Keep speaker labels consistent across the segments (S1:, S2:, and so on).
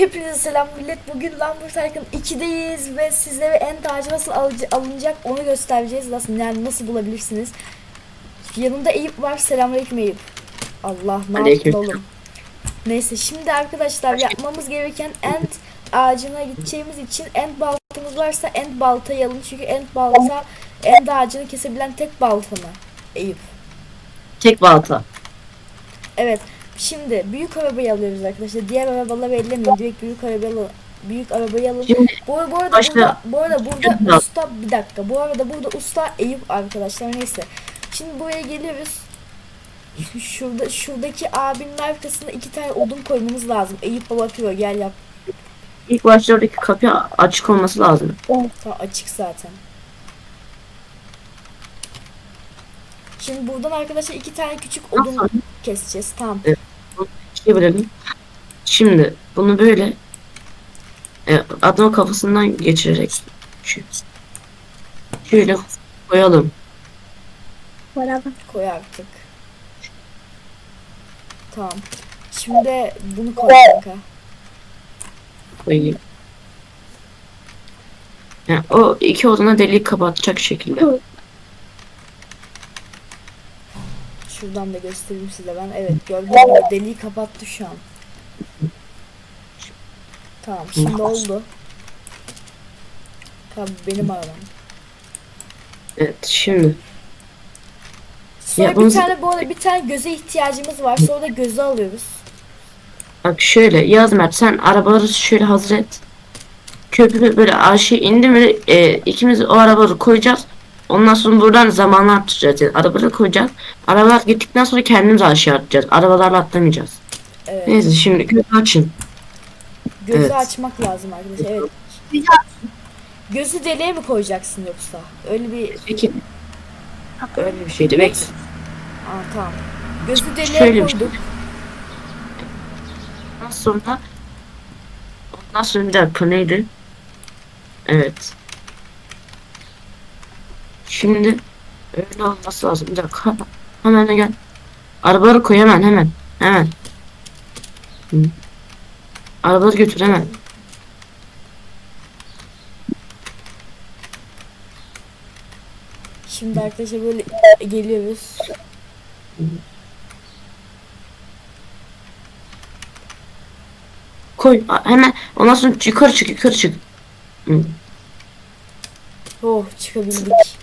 S1: Hepinize selam millet. Bugün Lumber Tycoon 2'deyiz ve sizlere en tacı nasıl alınacak onu göstereceğiz. Nasıl yani nasıl bulabilirsiniz. Yanımda Eyüp var. Selamünaleyküm Eyüp. Allah ne yaptın oğlum. Neyse şimdi arkadaşlar yapmamız gereken end ağacına gideceğimiz için end baltamız varsa end baltayı alın. Çünkü end balta end ağacını kesebilen tek balta mı? Eyüp.
S2: Tek balta.
S1: Evet. Şimdi büyük arabayı alıyoruz arkadaşlar. Diğer arabaları ellemeyin. Direkt büyük arabayı alın. Büyük arabayı alın.
S2: Şimdi
S1: Bu, bu arada
S2: Başka-
S1: burada, bu arada burada
S2: Şimdi-
S1: usta bir dakika. Bu arada burada usta Eyüp arkadaşlar neyse. Şimdi buraya geliyoruz. Şu- Şurada şuradaki abinin arkasına iki tane odun koymamız lazım. Eyüp baba yapıyor gel yap.
S2: ilk başta oradaki kapı açık olması lazım.
S1: Tamam açık zaten. Şimdi buradan arkadaşlar iki tane küçük odun keseceğiz. Tamam.
S2: şey bilelim. Şimdi bunu böyle e, adamın kafasından geçirerek şöyle koyalım.
S1: Koy artık. Tamam. Şimdi bunu koy kanka.
S2: Koyayım. Yani o iki odana delik kapatacak şekilde.
S1: Şuradan da göstereyim size ben. Evet gördüğünüz gibi deliği kapattı şu an. Tamam şimdi oldu. Tabii benim arabam.
S2: Evet şimdi
S1: Sonra
S2: Ya
S1: bir tane bu arada bir tane göze ihtiyacımız var. Sonra da gözü alıyoruz.
S2: bak şöyle yaz Mert sen arabaları şöyle hazır et. Köprü böyle aşağı indi mi e, ikimiz o arabaları koyacağız. Ondan sonra buradan zamanla atacağız. Yani arabaları koyacağız. Arabalar gittikten sonra kendimiz aşağı atacağız. Arabalarla atlamayacağız.
S1: Evet.
S2: Neyse şimdi gözü açın.
S1: Gözü
S2: evet.
S1: açmak lazım arkadaşlar. Evet. Gözü deliğe mi koyacaksın yoksa? Öyle bir
S2: Peki. Öyle bir şeydi. Bekle.
S1: Aa tamam. Gözü deliğe
S2: Şöyle bir şey.
S1: koyduk.
S2: Ondan sonra ondan sonra bir dakika neydi? Evet. Şimdi öyle olması lazım. Bir dakika. Hemen de gel. Arabaları koy hemen hemen. Hemen. Arabaları götür hemen.
S1: Şimdi arkadaşlar böyle geliyoruz.
S2: Koy hemen. Ondan sonra yukarı çık yukarı çık.
S1: Oh çıkabildik.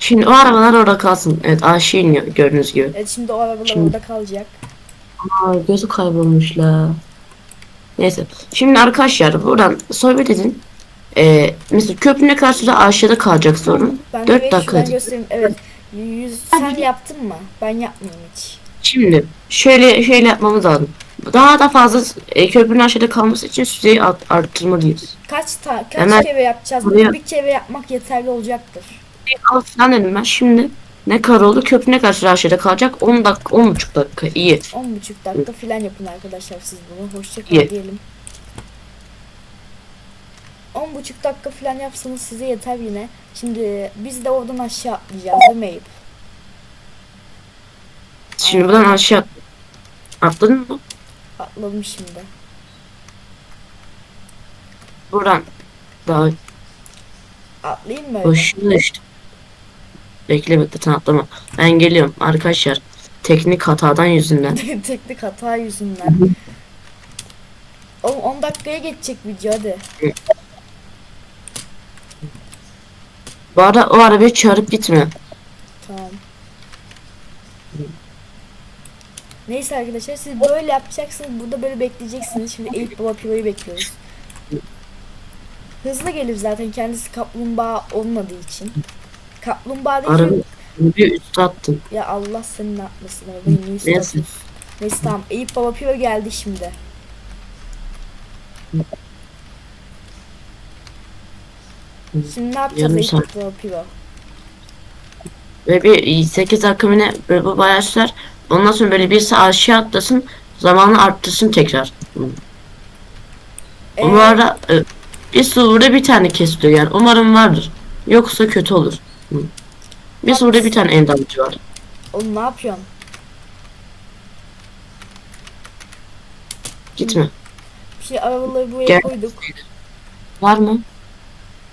S2: Şimdi o arabalar orada kalsın. Evet aşağı iniyor gördüğünüz gibi.
S1: Evet şimdi o arabalar
S2: Şimdi-
S1: orada kalacak.
S2: Aa gözü kaybolmuş la. Neyse. Şimdi arkadaşlar buradan sohbet edin. Ee, mesela köprüne karşı da aşağıda kalacak sorun.
S1: Ben
S2: Dört
S1: de
S2: dakika
S1: şuradan göstereyim. Evet. Yüz, sen yaptın mı? Ben yapmayayım hiç.
S2: Şimdi şöyle şöyle yapmamız lazım. Daha da fazla e, köprünün aşağıda kalması için süreyi art, arttırmalıyız.
S1: Kaç ta kaç
S2: Hemen
S1: kere yapacağız?
S2: buraya-
S1: Bir kere yapmak yeterli olacaktır.
S2: Al falan dedim ben. Şimdi ne kadar oldu? Köprüne karşı da aşağıda kalacak. 10 dakika, 10 buçuk dakika. iyi.
S1: 10,5 dakika filan yapın arkadaşlar siz bunu. Hoşça
S2: İyi.
S1: kalın diyelim. 10,5 dakika filan yapsanız size yeter yine. Şimdi biz de oradan aşağı atlayacağız değil mi Eyüp?
S2: Şimdi buradan aşağı atladın mı?
S1: Atladım şimdi.
S2: Buradan daha
S1: Atlayayım mı öyle?
S2: İşte. Bekle bekle sen atlama. Ben geliyorum arkadaşlar. Teknik hatadan yüzünden.
S1: Teknik hata yüzünden. Oğlum 10 dakikaya geçecek video hadi.
S2: Bu arada o arabayı çağırıp gitme.
S1: Tamam. Neyse arkadaşlar siz böyle yapacaksınız. Burada böyle bekleyeceksiniz. Şimdi Eyüp Baba Pivo'yu bekliyoruz. Hızlı gelir zaten kendisi kaplumbağa olmadığı için. Kaplumbağa değil ki-
S2: bir üstü attım.
S1: Ya Allah seni ne yapmasın arabayı niye üstüne
S2: Neyse.
S1: atıyorsun? Neyse tamam Eyüp Baba Pivo geldi şimdi. Şimdi ne yapacağız
S2: Yarım
S1: Eyüp
S2: saat.
S1: Baba Pivo?
S2: Ve bir 8 dakika mı ne böyle bu sürer. Ondan sonra böyle birisi aşağı atlasın. Zamanı arttırsın tekrar.
S1: Ee,
S2: arada e, bir surda bir tane kesiliyor yani. Umarım vardır. Yoksa kötü olur. Hı. Bir surda bir tane endamcı var.
S1: Oğlum ne yapıyorsun?
S2: Gitme.
S1: Şimdi arabaları buraya
S2: Gel.
S1: koyduk.
S2: Var mı?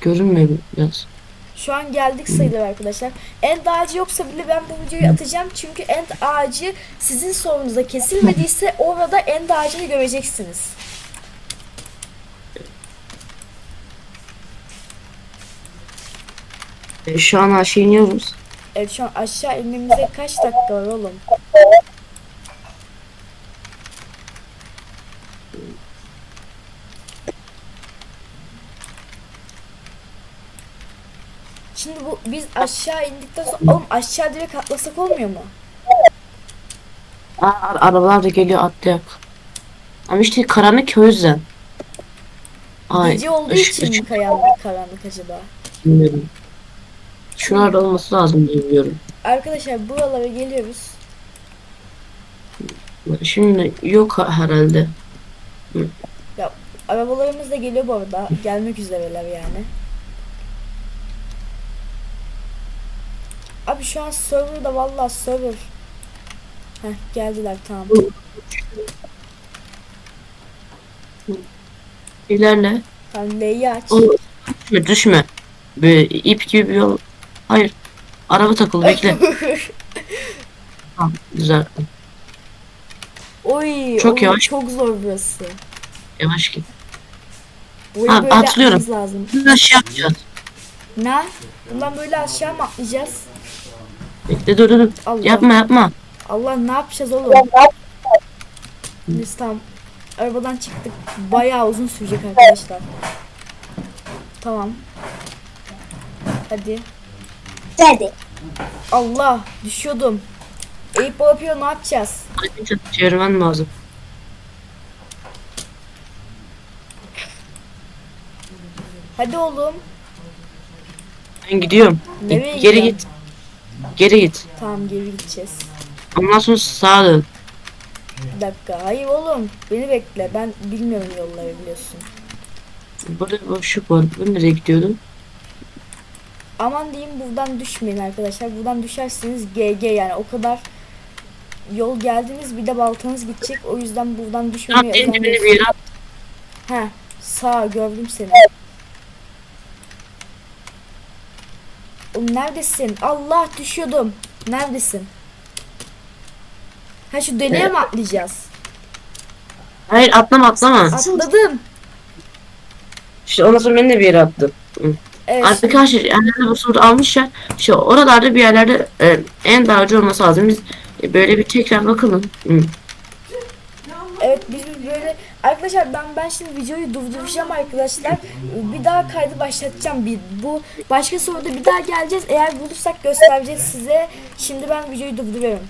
S2: Görünmüyor biraz.
S1: Şu an geldik sayılır arkadaşlar. End ağacı yoksa bile ben bu videoyu atacağım. Çünkü end ağacı sizin sorunuzda kesilmediyse orada end ağacını göreceksiniz.
S2: Şu an aşağı iniyoruz.
S1: Evet şu an aşağı inmemize kaç dakika var oğlum? Şimdi bu biz aşağı indikten sonra oğlum aşağı direkt atlasak olmuyor mu?
S2: Aa, ar- arabalar da geliyor atlayak. Ama işte karanlık o yüzden. Ay,
S1: Gece olduğu
S2: ışık-
S1: için mi
S2: ışık
S1: karanlık karanlık acaba?
S2: bilmiyorum. Şunlarda olması lazım diye biliyorum.
S1: Arkadaşlar buralara geliyoruz.
S2: Şimdi yok ha- herhalde.
S1: Arabalarımız da geliyor bu arada. Gelmek üzereler yani. Abi şu an serverda vallahi server. Heh geldiler tamam.
S2: İlerle.
S1: Tamam L'yi aç.
S2: O, düşme düşme. Böyle ip gibi bir yol. Hayır. Araba takılı bekle. Tamam güzel.
S1: Oy,
S2: Çok
S1: oğlum,
S2: yavaş.
S1: Çok zor burası.
S2: Yavaş git.
S1: Burayı
S2: Abi,
S1: böyle
S2: atlıyorum.
S1: yapmamız lazım.
S2: Biz aşağı yapacağız.
S1: Ne? Bundan böyle aşağı mı atlayacağız?
S2: Bekle dur dur dur.
S1: Allah.
S2: Yapma yapma.
S1: Allah ne yapacağız oğlum? Biz tam arabadan çıktık. Bayağı uzun sürecek arkadaşlar. Tamam. Hadi.
S3: Hadi.
S1: Allah düşüyordum. Eyüp yapıyor ne yapacağız?
S2: Çevirmen lazım.
S1: Hadi oğlum.
S2: Ben gidiyorum.
S1: Nereye
S2: Geri
S1: gidiyorsun?
S2: git. Geri git.
S1: Tamam geri gideceğiz.
S2: Ondan sonra sağa dön.
S1: Bir dakika. Hayır oğlum. Beni bekle. Ben bilmiyorum yolları biliyorsun.
S2: Burada boşluk var. Bu nereye gidiyordu?
S1: Aman diyeyim buradan düşmeyin arkadaşlar. Buradan düşerseniz GG yani o kadar yol geldiniz bir de baltanız gidecek. O yüzden buradan düşmemeye
S2: en
S1: özen gösterin. He sağ gördüm seni. Oğlum neredesin? Allah düşüyordum. Neredesin? Ha şu deliğe mi atlayacağız?
S2: Hayır atlama atlama.
S1: Atladım.
S2: İşte ondan sonra beni de bir yere attı.
S1: Evet.
S2: Arkadaşlar yerlerde bu soru almışlar. İşte oralarda bir yerlerde e, en dağcı olması lazım. Biz e, böyle bir tekrar bakalım. Hı.
S1: Evet biz bir böyle arkadaşlar ben ben şimdi videoyu durduracağım arkadaşlar. Bir daha kaydı başlatacağım. Bir bu başka soruda bir daha geleceğiz. Eğer bulursak göstereceğiz size. Şimdi ben videoyu durduruyorum.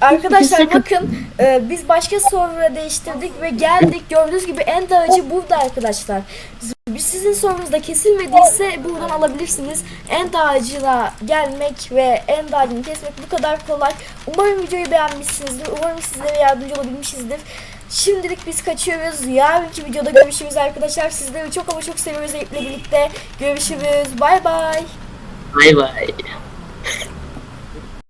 S1: Arkadaşlar bakın e, biz başka soruları değiştirdik ve geldik. Gördüğünüz gibi en dağıcı burada arkadaşlar. Biz sizin sorunuzda kesilmediyse buradan alabilirsiniz. En ağacına gelmek ve en ağacını kesmek bu kadar kolay. Umarım videoyu beğenmişsinizdir. Umarım sizlere yardımcı olabilmişizdir. Şimdilik biz kaçıyoruz. Yarınki videoda görüşürüz arkadaşlar. Sizleri çok ama çok seviyoruz Eyüp'le birlikte. Görüşürüz. Bay bay.
S2: Bay bay.